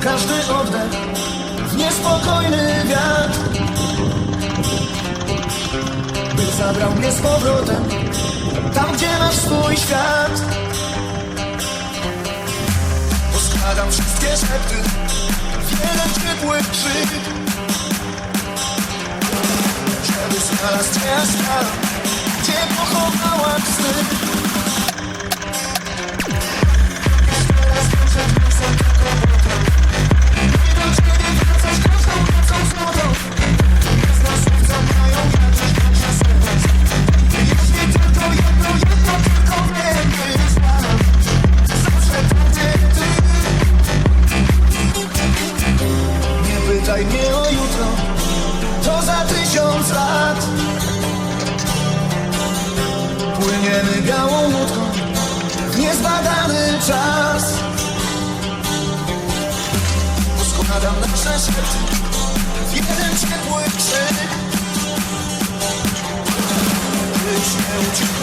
każdy oddech w niespokojny wiatr. By zabrał mnie z powrotem Tam, gdzie masz swój świat. Poskładam wszystkie szepty W jeden krzyk. Żeby znalazł cię tam Gdzie pochowałam sny Zapytaj mnie o jutro, to za tysiąc lat. Płyniemy białą łódką w niezbadany czas. Poskładam nasze serce w jeden ciepły krzyk. Uciekł